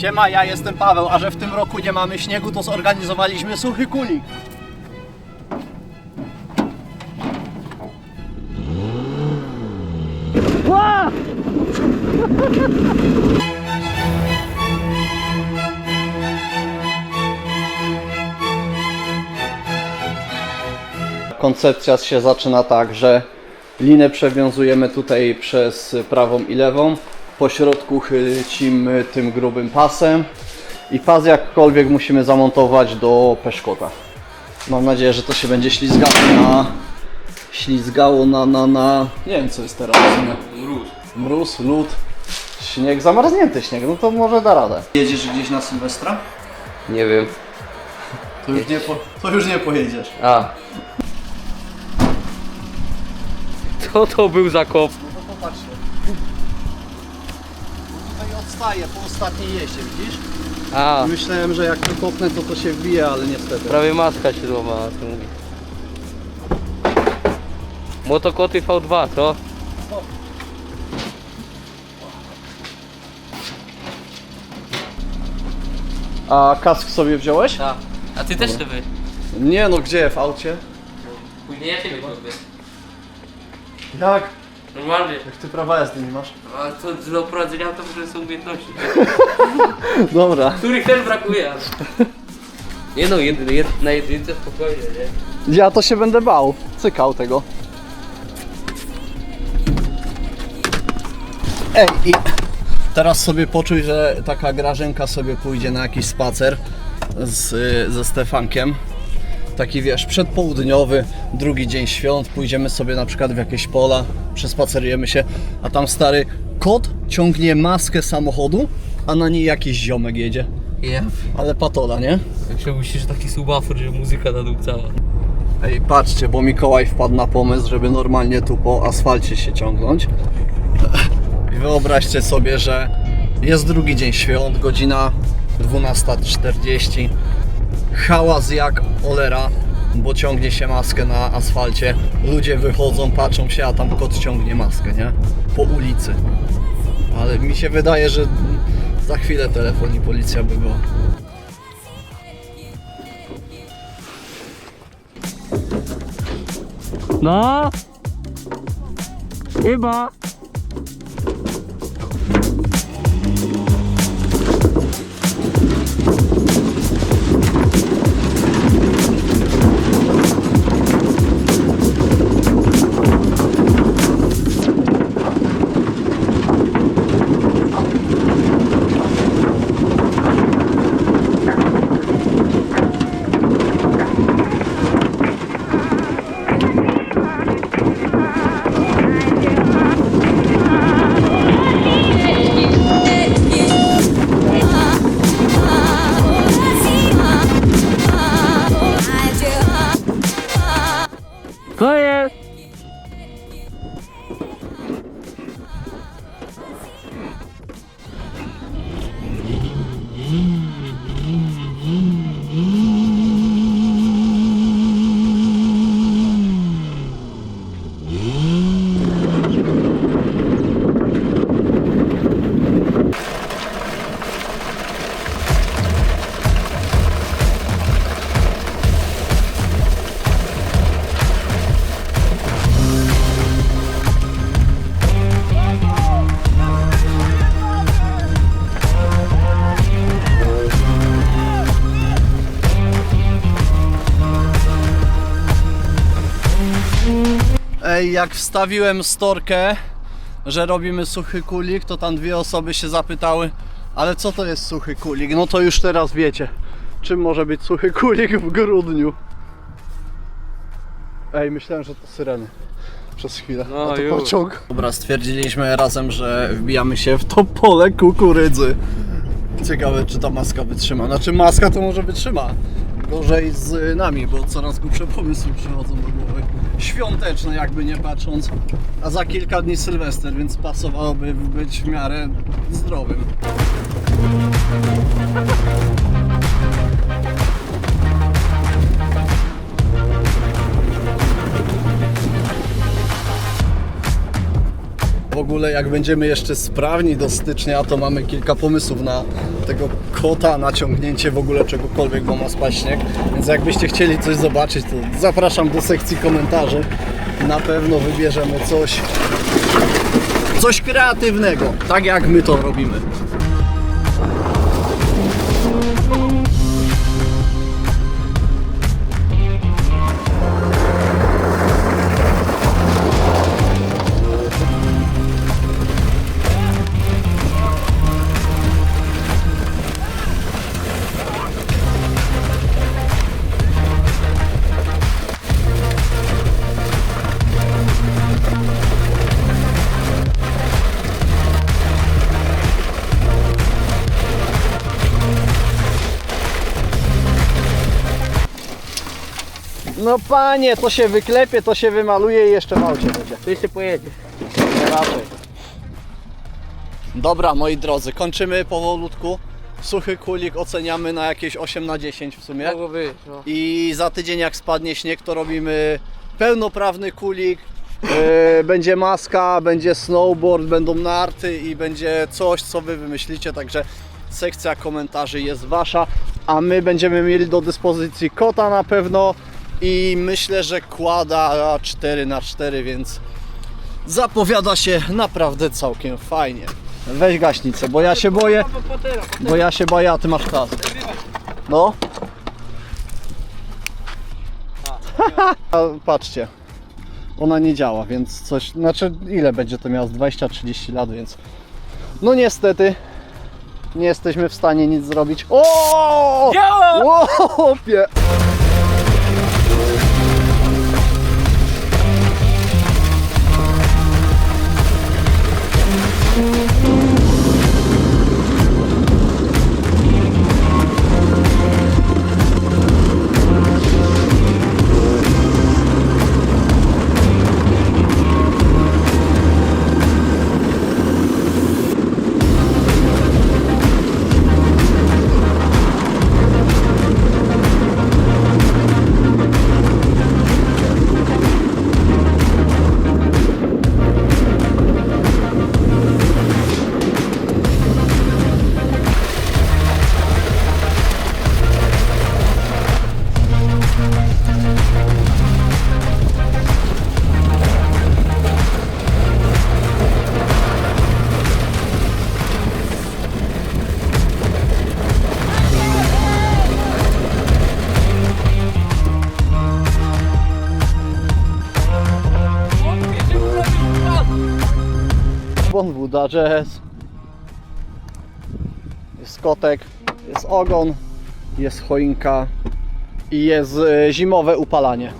Siema, ja jestem Paweł, a że w tym roku nie mamy śniegu, to zorganizowaliśmy suchy kulik. Koncepcja się zaczyna tak, że linę przewiązujemy tutaj przez prawą i lewą. Po środku chycimy tym grubym pasem i pas jakkolwiek musimy zamontować do peszkota. Mam nadzieję, że to się będzie ślizgało na... ślizgało na, na, na... nie wiem co jest teraz. Mróz. Mróz, lód, śnieg, zamarznięty śnieg, no to może da radę. Jedziesz gdzieś na Sylwestra? Nie wiem. To już nie, po, to już nie pojedziesz. A. Co to był za kop? No to popatrzcie. Tutaj odstaje po ostatniej jeździe, widzisz? A. Myślałem, że jak to kopnę, to to się wbije, ale niestety. Prawie maska się złamała, co mówi. Motokoty V2, co? A kask sobie wziąłeś? A. A ty też sobie. Nie no, gdzie? W aucie? Później ja ciebie robię. Jak? Normalnie. Jak ty prawa jazdy nie masz? A to dla prowadzenia to może są umiejętności. Dobra. Których też brakuje. ale- Nie no, jed, jed, na jedynce spokojnie, nie? Ja to się będę bał. Cykał tego. Ej, i teraz sobie poczuj, że taka grażynka sobie pójdzie na jakiś spacer z, ze Stefankiem. Taki wiesz, przedpołudniowy, drugi dzień świąt, pójdziemy sobie na przykład w jakieś pola, przespacerujemy się, a tam stary kot ciągnie maskę samochodu, a na niej jakiś ziomek jedzie. Ja. Ale patola, nie? Jak się musisz taki subwoofer, że muzyka nadupcała. Ej, patrzcie, bo Mikołaj wpadł na pomysł, żeby normalnie tu po asfalcie się ciągnąć. I wyobraźcie sobie, że jest drugi dzień świąt, godzina 12.40. Hałas jak olera, bo ciągnie się maskę na asfalcie. Ludzie wychodzą, patrzą się, a tam kot ciągnie maskę, nie? Po ulicy. Ale mi się wydaje, że za chwilę telefon i policja by była. No! Chyba! Co jest? Ej, jak wstawiłem storkę, że robimy suchy kulik, to tam dwie osoby się zapytały, ale co to jest suchy kulik? No to już teraz wiecie, czym może być suchy kulik w grudniu. Ej, myślałem, że to syreny. Przez chwilę. No, A to już. pociąg. Dobra, stwierdziliśmy razem, że wbijamy się w to pole kukurydzy. Ciekawe, czy ta maska wytrzyma. Znaczy, maska to może wytrzyma. Gorzej z nami, bo coraz głupsze pomysły przychodzą do głowy. Świąteczne, jakby nie patrząc. A za kilka dni Sylwester, więc pasowałoby być w miarę zdrowym. W ogóle jak będziemy jeszcze sprawni do stycznia, to mamy kilka pomysłów na tego kota, naciągnięcie w ogóle czegokolwiek, bo ma spaść śnieg. Więc jakbyście chcieli coś zobaczyć, to zapraszam do sekcji komentarzy. Na pewno wybierzemy coś, coś kreatywnego, tak jak my to robimy. No panie, to się wyklepie, to się wymaluje i jeszcze w aucie będzie. To jeszcze pojedzie. Nie raczej. Dobra, moi drodzy, kończymy powolutku. Suchy kulik oceniamy na jakieś 8 na 10 w sumie. Mogło być, no. I za tydzień jak spadnie śnieg, to robimy pełnoprawny kulik. Yy, będzie maska, będzie snowboard, będą narty i będzie coś, co wy wymyślicie, także sekcja komentarzy jest wasza, a my będziemy mieli do dyspozycji kota na pewno i myślę, że kłada 4 na 4 więc zapowiada się naprawdę całkiem fajnie. Weź gaśnicę, bo ja się boję, bo ja się boję, a ty masz kask. No. Patrzcie, ona nie działa, więc coś, znaczy ile będzie to miało? Z 20-30 lat, więc no niestety nie jesteśmy w stanie nic zrobić. O! Działa! Łopie! Bon Buddha Jazz. Jest kotek, jest ogon, jest choinka i jest e, zimowe upalanie.